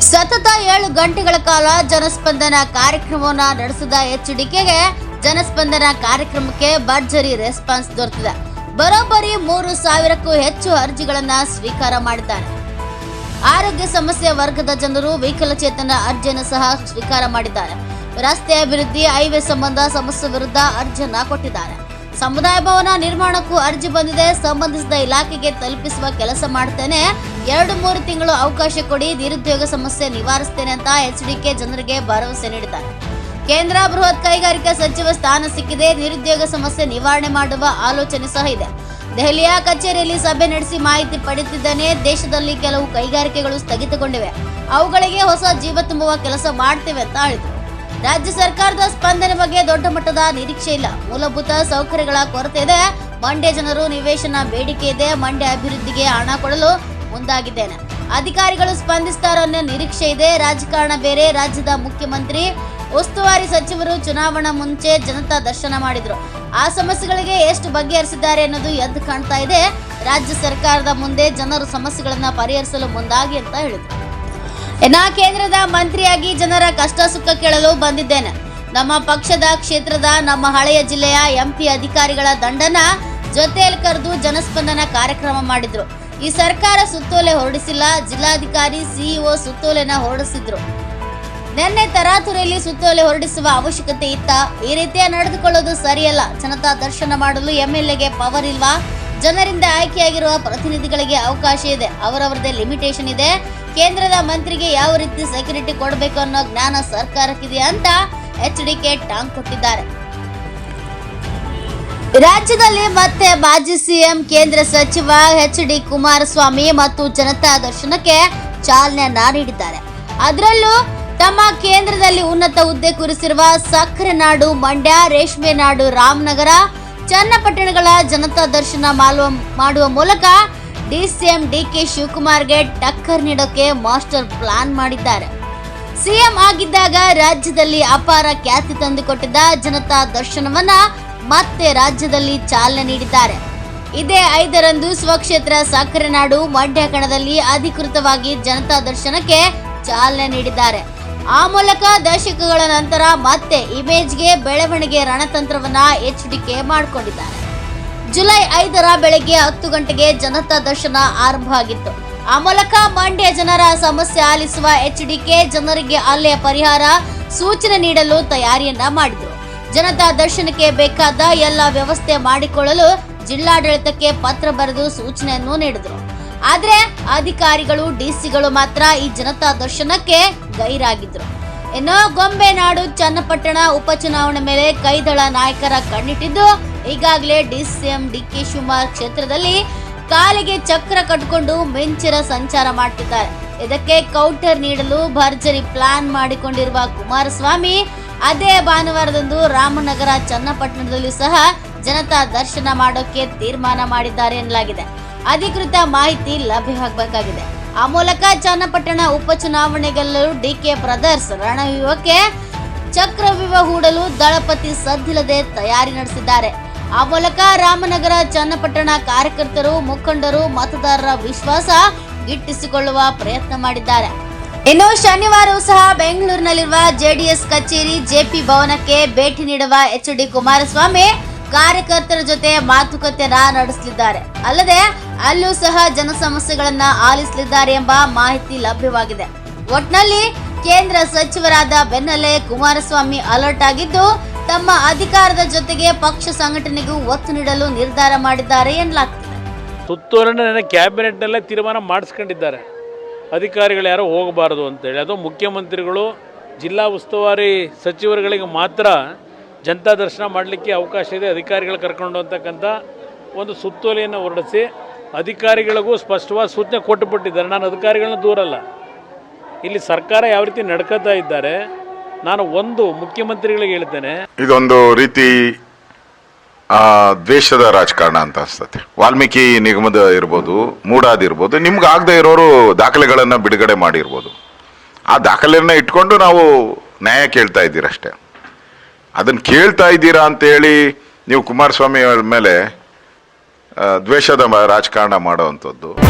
ಸತತ ಏಳು ಗಂಟೆಗಳ ಕಾಲ ಜನಸ್ಪಂದನ ಕಾರ್ಯಕ್ರಮವನ್ನ ನಡೆಸಿದ ಎಚ್ಡಿಕೆಗೆ ಜನಸ್ಪಂದನ ಕಾರ್ಯಕ್ರಮಕ್ಕೆ ಭರ್ಜರಿ ರೆಸ್ಪಾನ್ಸ್ ದೊರೆತಿದೆ. ಬರೋಬ್ಬರಿ ಮೂರು ಸಾವಿರಕ್ಕೂ ಹೆಚ್ಚು ಅರ್ಜಿಗಳನ್ನ ಸ್ವೀಕಾರ ಮಾಡಿದ್ದಾರೆ. ಆರೋಗ್ಯ ಸಮಸ್ಯೆ ವರ್ಗದ ಜನರು ವಿಕಲಚೇತನ ಅರ್ಜಿಯನ್ನು ಸಹ ಸ್ವೀಕಾರ ಮಾಡಿದ್ದಾರೆ. ರಸ್ತೆ ಅಭಿವೃದ್ಧಿ, ಹೈವೇ ಸಂಬಂಧ ಸಮಸ್ಯೆ ವಿರುದ್ಧ ಅರ್ಜಿಯನ್ನ ಕೊಟ್ಟಿದ್ದಾರೆ. ಸಮುದಾಯ ಭವನ ನಿರ್ಮಾಣಕ್ಕೂ ಅರ್ಜಿ ಬಂದಿದೆ. ಸಂಬಂಧಿಸಿದ ಇಲಾಖೆಗೆ ತಲುಪಿಸುವ ಕೆಲಸ ಮಾಡ್ತೇನೆ. ಎರಡು ಮೂರು ತಿಂಗಳು ಅವಕಾಶ ಕೊಡಿ, ನಿರುದ್ಯೋಗ ಸಮಸ್ಯೆ ನಿವಾರಿಸ್ತೇನೆ ಅಂತ ಎಚ್ಡಿಕೆ ಜನರಿಗೆ ಭರವಸೆ ನೀಡಿದ್ದಾರೆ. ಕೇಂದ್ರ ಬೃಹತ್ ಕೈಗಾರಿಕಾ ಸಚಿವ ಸ್ಥಾನ ಸಿಕ್ಕಿದೆ, ನಿರುದ್ಯೋಗ ಸಮಸ್ಯೆ ನಿವಾರಣೆ ಮಾಡುವ ಆಲೋಚನೆ ಸಹ ಇದೆ. ದೆಹಲಿಯ ಕಚೇರಿಯಲ್ಲಿ ಸಭೆ ನಡೆಸಿ ಮಾಹಿತಿ ಪಡೆದಿದ್ದೇನೆ, ದೇಶದಲ್ಲಿ ಕೆಲವು ಕೈಗಾರಿಕೆಗಳು ಸ್ಥಗಿತಗೊಂಡಿವೆ. ಅವುಗಳಿಗೆ ಹೊಸ ಜೀವ ತುಂಬುವ ಕೆಲಸ ಮಾಡ್ತೇವೆ ಅಂತ ಹೇಳಿದರು. ರಾಜ್ಯ ಸರ್ಕಾರದ ಸ್ಪಂದನೆ ಬಗ್ಗೆ ದೊಡ್ಡ ಮಟ್ಟದ ನಿರೀಕ್ಷೆ ಇಲ್ಲ. ಮೂಲಭೂತ ಸೌಕರ್ಯಗಳ ಕೊರತೆ ಇದೆ. ಮಂಡ್ಯ ಜನರು ನಿವೇಶನ, ಬೇಡಿಕೆ ಇದೆ. ಮಂಡ್ಯ ಅಭಿವೃದ್ಧಿಗೆ ಹಣ ಕೊಡಲು ಮುಂದಾಗಿದ್ದೇನೆ. ಅಧಿಕಾರಿಗಳು ಸ್ಪಂದಿಸ್ತಾರೋ ಅನ್ನೋ ನಿರೀಕ್ಷೆ ಇದೆ. ರಾಜಕಾರಣ ಬೇರೆ, ರಾಜ್ಯದ ಮುಖ್ಯಮಂತ್ರಿ, ಉಸ್ತುವಾರಿ ಸಚಿವರು ಚುನಾವಣಾ ಮುಂಚೆ ಜನತಾ ದರ್ಶನ ಮಾಡಿದ್ರು. ಆ ಸಮಸ್ಯೆಗಳಿಗೆ ಎಷ್ಟು ಬಗೆಹರಿಸಿದ್ದಾರೆ ಅನ್ನೋದು ಎದ್ದು ಕಾಣ್ತಾ ಇದೆ. ರಾಜ್ಯ ಸರ್ಕಾರದ ಮುಂದೆ ಜನರು ಸಮಸ್ಯೆಗಳನ್ನು ಪರಿಹರಿಸಲು ಮುಂದಾಗಿ ಅಂತ ಹೇಳಿದ್ರು. ಇನ್ನ ಕೇಂದ್ರದ ಮಂತ್ರಿಯಾಗಿ ಜನರ ಕಷ್ಟ ಸುಖ ಕೇಳಲು ಬಂದಿದ್ದೇನೆ. ನಮ್ಮ ಪಕ್ಷದ, ಕ್ಷೇತ್ರದ, ನಮ್ಮ ಹಳೆಯ ಜಿಲ್ಲೆಯ ಎಂಪಿ ಅಧಿಕಾರಿಗಳ ದಂಡನ ಜೊತೆಯಲ್ಲಿ ಕರೆದು ಜನಸ್ಪಂದನ ಕಾರ್ಯಕ್ರಮ ಮಾಡಿದ್ರು. ಈ ಸರ್ಕಾರ ಸುತ್ತೋಲೆ ಹೊರಡಿಸಿಲ್ಲ. ಜಿಲ್ಲಾಧಿಕಾರಿ, ಸಿಇಒ ಸುತ್ತೋಲೆನ ಹೊರಡಿಸಿದ್ರು. ನಿನ್ನೆ ತರಾತುರಿಯಲ್ಲಿ ಸುತ್ತೋಲೆ ಹೊರಡಿಸುವ ಅವಶ್ಯಕತೆ ಇತ್ತ. ಈ ರೀತಿಯ ನಡೆದುಕೊಳ್ಳೋದು ಸರಿಯಲ್ಲ. ಜನತಾ ದರ್ಶನ ಮಾಡಲು ಎಂಎಲ್ಎಗೆ ಪವರ್ ಇಲ್ವಾ? ಜನರಿಂದ ಆಯ್ಕೆಯಾಗಿರುವ ಪ್ರತಿನಿಧಿಗಳಿಗೆ ಅವಕಾಶ ಇದೆ. ಅವರವರದೇ ಲಿಮಿಟೇಷನ್ ಇದೆ. ಕೇಂದ್ರದ ಮಂತ್ರಿಗೆ ಯಾವ ರೀತಿ ಸೆಕ್ಯೂರಿಟಿ ಕೊಡಬೇಕು ಅನ್ನೋ ಜ್ಞಾನ ಸರ್ಕಾರಕ್ಕಿದೆ ಅಂತ ಎಚ್ ಡಿ ಕೆ ಟಾಂಗ್ ಕೊಟ್ಟಿದ್ದಾರೆ. ರಾಜ್ಯದಲ್ಲಿ ಮತ್ತೆ ಮಾಜಿ ಸಿಎಂ, ಕೇಂದ್ರ ಸಚಿವ ಎಚ್ ಡಿ ಕುಮಾರಸ್ವಾಮಿ ಮತ್ತು ಜನತಾ ದರ್ಶನಕ್ಕೆ ಚಾಲನೆ ನೀಡಿದ್ದಾರೆ. ಅದರಲ್ಲೂ ತಮ್ಮ ಕೇಂದ್ರದಲ್ಲಿ ಉನ್ನತ ಹುದ್ದೆ ಕುರಿಸಿರುವ ಸಕ್ಕರೆ ನಾಡು ಮಂಡ್ಯ, ರೇಷ್ಮೆ ನಾಡು, ರಾಮನಗರ, ಚನ್ನಪಟ್ಟಣಗಳ ಜನತಾ ದರ್ಶನ ಮಾಡುವ ಮೂಲಕ ಡಿ ಕೆ ಶಿವಕುಮಾರ್ಗೆ ಟಕ್ಕರ್ ನೀಡೋಕೆ ಮಾಸ್ಟರ್ ಪ್ಲಾನ್ ಮಾಡಿದ್ದಾರೆ. ಸಿಎಂ ಆಗಿದ್ದಾಗ ರಾಜ್ಯದಲ್ಲಿ ಅಪಾರ ಖ್ಯಾತಿ ತಂದುಕೊಟ್ಟಿದ್ದ ಜನತಾ ದರ್ಶನವನ್ನ ಮತ್ತೆ ರಾಜ್ಯದಲ್ಲಿ ಚಾಲನೆ ನೀಡಿದ್ದಾರೆ. ಇದೇ ಐದರಂದು ಸ್ವಕ್ಷೇತ್ರ ಸಕ್ಕರೆ ನಾಡು ಮಂಡ್ಯ ಕಣದಲ್ಲಿ ಅಧಿಕೃತವಾಗಿ ಜನತಾ ದರ್ಶನಕ್ಕೆ ಚಾಲನೆ ನೀಡಿದ್ದಾರೆ. ಆ ಮೂಲಕ ದಶಕಗಳ ನಂತರ ಮತ್ತೆ ಇಮೇಜ್ಗೆ ಬೆಳವಣಿಗೆ ರಣತಂತ್ರವನ್ನ ಎಚ್ಡಿಕೆ ಮಾಡಿಕೊಂಡಿದ್ದಾರೆ. ಜುಲೈ ಐದರ ಬೆಳಗ್ಗೆ ಹತ್ತು ಗಂಟೆಗೆ ಜನತಾ ದರ್ಶನ ಆರಂಭ ಆಗಿತ್ತು. ಆ ಮೂಲಕ ಮಂಡ್ಯ ಜನರ ಸಮಸ್ಯೆ ಆಲಿಸುವ ಎಚ್ಡಿಕೆ ಜನರಿಗೆ ಅಲ್ಲಿಯ ಪರಿಹಾರ, ಸೂಚನೆ ನೀಡಲು ತಯಾರಿಯನ್ನ ಮಾಡಿದ್ರು. ಜನತಾ ದರ್ಶನಕ್ಕೆ ಬೇಕಾದ ಎಲ್ಲ ವ್ಯವಸ್ಥೆ ಮಾಡಿಕೊಳ್ಳಲು ಜಿಲ್ಲಾಡಳಿತಕ್ಕೆ ಪತ್ರ ಬರೆದು ಸೂಚನೆಯನ್ನು ನೀಡಿದರು. ಆದ್ರೆ ಅಧಿಕಾರಿಗಳು, ಡಿಸಿಗಳು ಮಾತ್ರ ಈ ಜನತಾ ದರ್ಶನಕ್ಕೆ ಗೈರಾಗಿದ್ರು. ಇನ್ನು ಗೊಂಬೆನಾಡು, ಚನ್ನಪಟ್ಟಣ ಉಪಚುನಾವಣೆ ಮೇಲೆ ಕೈದಳ ನಾಯಕರ ಕಣ್ಣಿಟ್ಟಿದ್ದು ಈಗಾಗಲೇ ಡಿಸಿಎಂ ಡಿಕೆ ಶಿವಕುಮಾರ್ ಕ್ಷೇತ್ರದಲ್ಲಿ ಕಾಲಿಗೆ ಚಕ್ರ ಕಟ್ಕೊಂಡು ಮೆಂಚರ ಸಂಚಾರ ಮಾಡ್ತಿದ್ದಾರೆ. ಇದಕ್ಕೆ ಕೌಂಟರ್ ನೀಡಲು ಭರ್ಜರಿ ಪ್ಲಾನ್ ಮಾಡಿಕೊಂಡಿರುವ ಕುಮಾರಸ್ವಾಮಿ ಅದೇ ಭಾನುವಾರದಂದು ರಾಮನಗರ ಚನ್ನಪಟ್ಟಣದಲ್ಲೂ ಸಹ ಜನತಾ ದರ್ಶನ ಮಾಡೋಕೆ ತೀರ್ಮಾನ ಮಾಡಿದ್ದಾರೆ ಎನ್ನಲಾಗಿದೆ. ಅಧಿಕೃತ ಮಾಹಿತಿ ಲಭ್ಯವಾಗಬೇಕಾಗಿದೆ ಆ ಮೂಲಕ ಚನ್ನಪಟ್ಟಣ ಉಪಚುನಾವಣೆಗಲ್ಲೂ ಡಿ ಕೆ ಬ್ರದರ್ಸ್ ರಣವ್ಯೂಹಕ್ಕೆ ಚಕ್ರವ್ಯೂಹ ಹೂಡಲು ದಳಪತಿ ಸದ್ದಿಲ್ಲದೆ ತಯಾರಿ ನಡೆಸಿದ್ದಾರೆ. ಆ ಮೂಲಕ ರಾಮನಗರ ಚನ್ನಪಟ್ಟಣ ಕಾರ್ಯಕರ್ತರು, ಮುಖಂಡರು, ಮತದಾರರ ವಿಶ್ವಾಸ ಗಿಟ್ಟಿಸಿಕೊಳ್ಳುವ ಪ್ರಯತ್ನ ಮಾಡಿದ್ದಾರೆ. ಇನ್ನು ಶನಿವಾರವೂ ಸಹ ಬೆಂಗಳೂರಿನಲ್ಲಿರುವ ಜೆಡಿಎಸ್ ಕಚೇರಿ ಜೆಪಿ ಭವನಕ್ಕೆ ಭೇಟಿ ನೀಡುವ ಎಚ್ ಡಿ ಕುಮಾರಸ್ವಾಮಿ ಕಾರ್ಯಕರ್ತರ ಜೊತೆ ಮಾತುಕತೆ ನಡೆಸಲಿದ್ದಾರೆ. ಅಲ್ಲದೆ ಅಲ್ಲೂ ಸಹ ಜನ ಸಮಸ್ಯೆಗಳನ್ನ ಆಲಿಸಲಿದ್ದಾರೆ ಎಂಬ ಮಾಹಿತಿ ಲಭ್ಯವಾಗಿದೆ. ಒಟ್ನಲ್ಲಿ ಕೇಂದ್ರ ಸಚಿವರಾದ ಬೆನ್ನಲ್ಲೇ ಕುಮಾರಸ್ವಾಮಿ ಅಲರ್ಟ್ ಆಗಿದ್ದು, ತಮ್ಮ ಅಧಿಕಾರದ ಜೊತೆಗೆ ಪಕ್ಷ ಸಂಘಟನೆಗೂ ಒತ್ತು ನೀಡಲು ನಿರ್ಧಾರ ಮಾಡಿದ್ದಾರೆ ಎನ್ನಲಾಗ್ತದೆ. ನನ್ನ ಕ್ಯಾಬಿನೆಟ್ನಲ್ಲೇ ತೀರ್ಮಾನ ಮಾಡಿಸ್ಕೊಂಡಿದ್ದಾರೆ. ಅಧಿಕಾರಿಗಳು ಯಾರೋ ಹೋಗಬಾರ್ದು ಅಂತೇಳಿ. ಅದು ಮುಖ್ಯಮಂತ್ರಿಗಳು, ಜಿಲ್ಲಾ ಉಸ್ತುವಾರಿ ಸಚಿವರುಗಳಿಗೆ ಮಾತ್ರ ಜನತಾ ದರ್ಶನ ಮಾಡಲಿಕ್ಕೆ ಅವಕಾಶ ಇದೆ. ಅಧಿಕಾರಿಗಳು ಕರ್ಕೊಂಡು ಅಂತಕ್ಕಂಥ ಒಂದು ಸುತ್ತೋಲೆಯನ್ನು ಹೊರಡಿಸಿ ಅಧಿಕಾರಿಗಳಿಗೂ ಸ್ಪಷ್ಟವಾದ ಸೂಚನೆ ಕೊಟ್ಟುಬಿಟ್ಟಿದ್ದಾರೆ. ನಾನು ಅಧಿಕಾರಿಗಳನ್ನ ದೂರಲ್ಲ ಇಲ್ಲಿ ಸರ್ಕಾರ ಯಾವ ರೀತಿ ನಡ್ಕೋತಾ ಇದ್ದಾರೆ, ನಾನು ಒಂದು ಮುಖ್ಯಮಂತ್ರಿಗಳಿಗೆ ಹೇಳ್ತೇನೆ. ಇದೊಂದು ರೀತಿ ದ್ವೇಷದ ರಾಜಕಾರಣ ಅಂತ ಅನ್ಸ್ತತೆ ವಾಲ್ಮೀಕಿ ನಿಗಮದ ಇರ್ಬೋದು, ಮೂಡಾದ ಇರ್ಬೋದು, ನಿಮ್ಗೆ ಆಗದೆ ಇರೋರು ದಾಖಲೆಗಳನ್ನು ಬಿಡುಗಡೆ ಮಾಡಿರ್ಬೋದು. ಆ ದಾಖಲೆಯನ್ನು ಇಟ್ಕೊಂಡು ನಾವು ನ್ಯಾಯ ಕೇಳ್ತಾ ಇದ್ದೀರಷ್ಟೇ ಅದನ್ನು ಕೇಳ್ತಾ ಇದ್ದೀರಾ ಅಂತ ಹೇಳಿ ನೀವು ಕುಮಾರಸ್ವಾಮಿ ಮೇಲೆ ದ್ವೇಷದ ರಾಜಕಾರಣ ಮಾಡುವಂಥದ್ದು